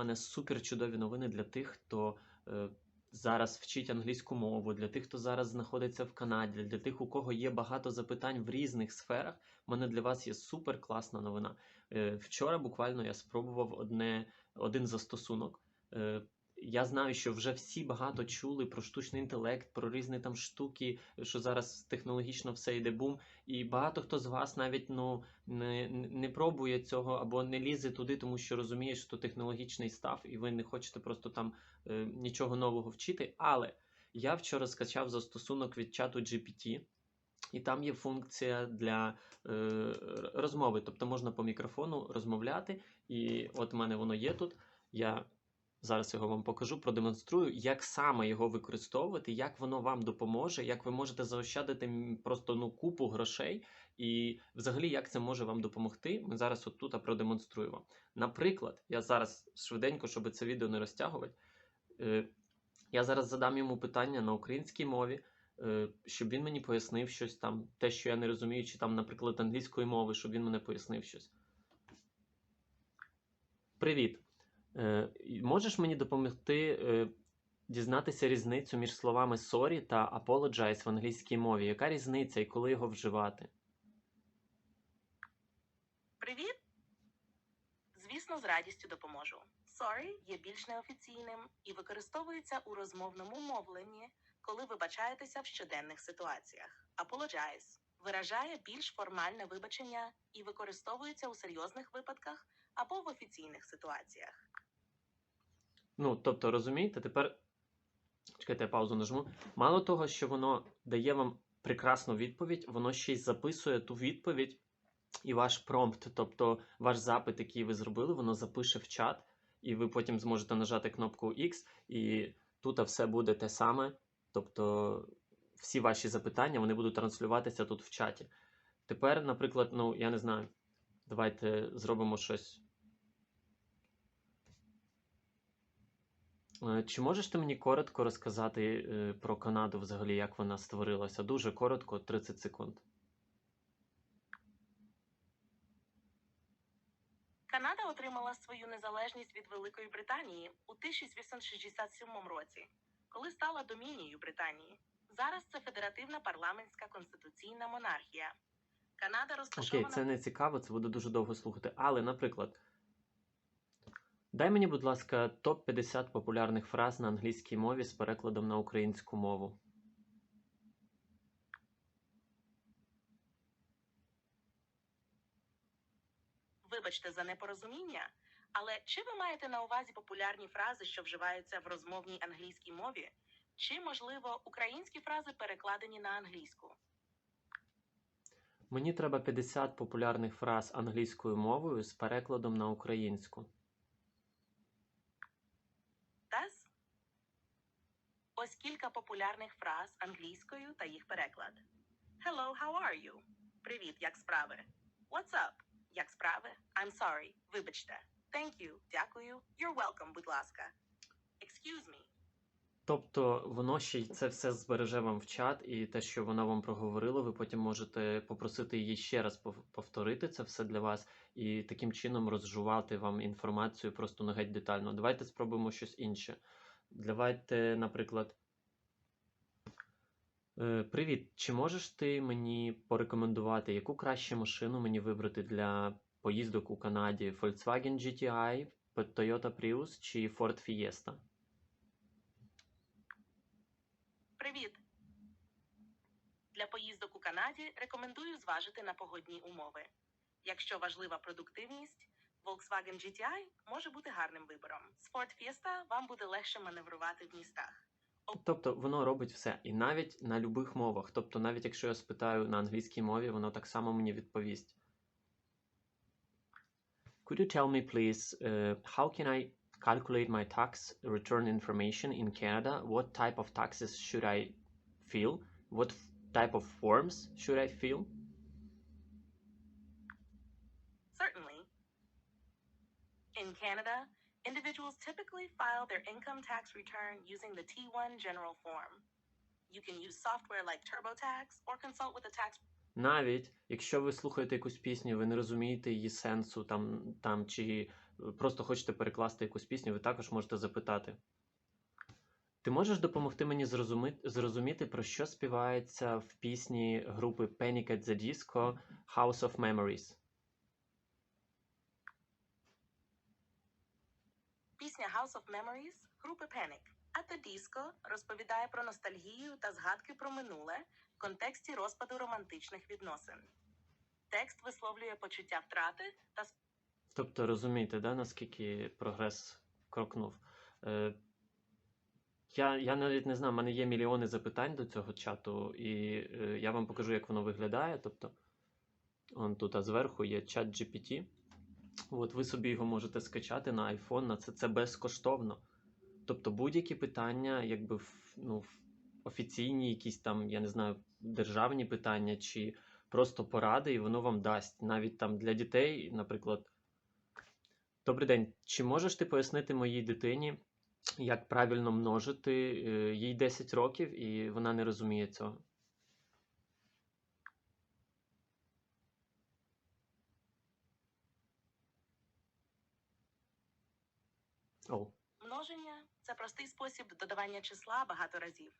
мене супер чудові новини для тих, хто е, зараз вчить англійську мову, для тих, хто зараз знаходиться в Канаді, для тих, у кого є багато запитань в різних сферах. У мене для вас є супер класна новина. Е, вчора буквально я спробував одне, один застосунок. Е, я знаю, що вже всі багато чули про штучний інтелект, про різні там штуки, що зараз технологічно все йде бум. І багато хто з вас навіть ну не, не пробує цього або не лізе туди, тому що розуміє, що технологічний став, і ви не хочете просто там е, нічого нового вчити. Але я вчора скачав застосунок від чату GPT. І там є функція для е, розмови, тобто можна по мікрофону розмовляти. І от в мене воно є тут. Я Зараз його вам покажу, продемонструю, як саме його використовувати, як воно вам допоможе, як ви можете заощадити просто ну купу грошей, і взагалі як це може вам допомогти. Ми зараз от тут продемонструємо. Наприклад, я зараз швиденько, щоб це відео не розтягувати, е, я зараз задам йому питання на українській мові, е, щоб він мені пояснив щось там, те, що я не розумію, чи там, наприклад, англійської мови, щоб він мене пояснив щось. Привіт! Е, можеш мені допомогти е, дізнатися різницю між словами sorry та apologize в англійській мові? Яка різниця і коли його вживати? Привіт! Звісно, з радістю допоможу. Sorry є більш неофіційним і використовується у розмовному мовленні, коли вибачаєтеся в щоденних ситуаціях. Apologize виражає більш формальне вибачення і використовується у серйозних випадках або в офіційних ситуаціях. Ну, тобто, розумієте, тепер. Чекайте, я паузу нажму. Мало того, що воно дає вам прекрасну відповідь, воно ще й записує ту відповідь і ваш промпт, тобто ваш запит, який ви зробили, воно запише в чат, і ви потім зможете нажати кнопку X, і тут все буде те саме. Тобто всі ваші запитання вони будуть транслюватися тут в чаті. Тепер, наприклад, ну, я не знаю, давайте зробимо щось. Е, чи можеш ти мені коротко розказати е, про Канаду взагалі, як вона створилася? Дуже коротко, 30 секунд. Канада отримала свою незалежність від Великої Британії у 1867 році, коли стала домінією Британії. Зараз це федеративна парламентська конституційна монархія. Канада розташована Окей, це не цікаво, це буде дуже довго слухати. Але, наприклад, дай мені, будь ласка, топ-50 популярних фраз на англійській мові з перекладом на українську мову. Вибачте за непорозуміння, але чи ви маєте на увазі популярні фрази, що вживаються в розмовній англійській мові, чи, можливо, українські фрази перекладені на англійську? Мені треба 50 популярних фраз англійською мовою з перекладом на українську. Тез? Ось кілька популярних фраз англійською та їх переклад. Hello, how are you? Привіт, як справи? What's up? Як справи? I'm sorry. Вибачте. Thank you. Дякую. You're welcome, будь ласка. Excuse me. Тобто воно ще це все збереже вам в чат, і те, що воно вам проговорило, ви потім можете попросити її ще раз повторити це все для вас, і таким чином розжувати вам інформацію просто ну, геть детально. Давайте спробуємо щось інше. Давайте, наприклад. Е, Привіт, чи можеш ти мені порекомендувати, яку краще машину мені вибрати для поїздок у Канаді? Volkswagen GTI, Toyota Prius чи Ford Fiesta? Привіт. Для поїздок у Канаді рекомендую зважити на погодні умови. Якщо важлива продуктивність, Volkswagen GTI може бути гарним вибором. З Ford Fiesta вам буде легше маневрувати в містах. Тобто воно робить все, і навіть на любих мовах. Тобто, навіть якщо я спитаю на англійській мові, воно так само мені відповість. Could you tell me, please, uh, how can I calculate my tax return information in Canada? What type of taxes should I fill? What f- type of forms should I fill? Certainly. In Canada, individuals typically file their income tax return using the T1 general form. You can use software like TurboTax or consult with a tax Навіть якщо ви слухаєте якусь пісню, ви не розумієте її сенсу, там, там чи е, просто хочете перекласти якусь пісню, ви також можете запитати. Ти можеш допомогти мені зрозуміти, про що співається в пісні групи Panic at the Disco House of Memories? Пісня House of Memories групи Panic at the Disco розповідає про ностальгію та згадки про минуле в контексті розпаду романтичних відносин. Текст висловлює почуття втрати та Тобто розумієте, да, наскільки прогрес крокнув. Е, я, я навіть не знаю, в мене є мільйони запитань до цього чату, і е, я вам покажу, як воно виглядає. Тобто, он тут а зверху є чат GPT. От ви собі його можете скачати на iPhone, на це, це безкоштовно. Тобто будь-які питання, якби ну, офіційні, якісь там, я не знаю, державні питання чи просто поради, і воно вам дасть. Навіть там для дітей, наприклад. Добрий день. Чи можеш ти пояснити моїй дитині, як правильно множити? Е, Їй 10 років, і вона не розуміє цього. О, множення це простий спосіб додавання числа багато разів.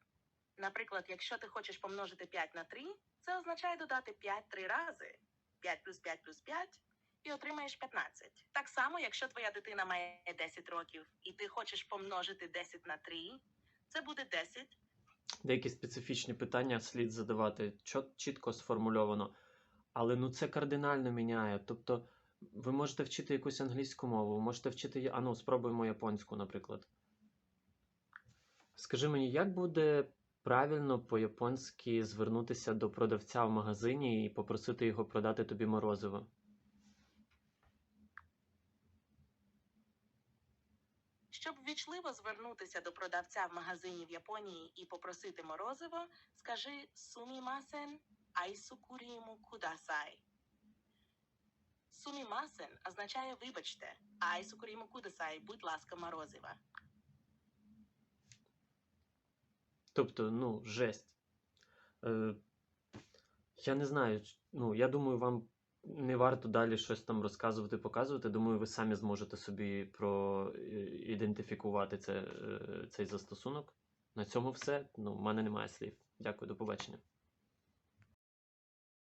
Наприклад, якщо ти хочеш помножити 5 на 3, це означає додати 5 три рази. 5 плюс 5 плюс 5 і отримаєш 15. Так само, якщо твоя дитина має 10 років і ти хочеш помножити 10 на 3, це буде 10 деякі специфічні питання слід задавати чітко сформульовано. Але ну це кардинально міняє. Тобто, ви можете вчити якусь англійську мову, можете вчити. А ну, спробуємо японську, наприклад. Скажи мені, як буде правильно по-японськи звернутися до продавця в магазині і попросити його продати тобі морозиво? Щоб ввічливо звернутися до продавця в магазині в Японії і попросити морозиво, скажи сумімасен айсукуріму кудасай. Сумімасен означає вибачте, а айсукуріму кудасай, будь ласка, морозива. Тобто, ну, жесть. Е, я не знаю, ну, я думаю, вам не варто далі щось там розказувати, показувати. Думаю, ви самі зможете собі проідентифікувати це, е, цей застосунок. На цьому все. Ну, в мене немає слів. Дякую, до побачення.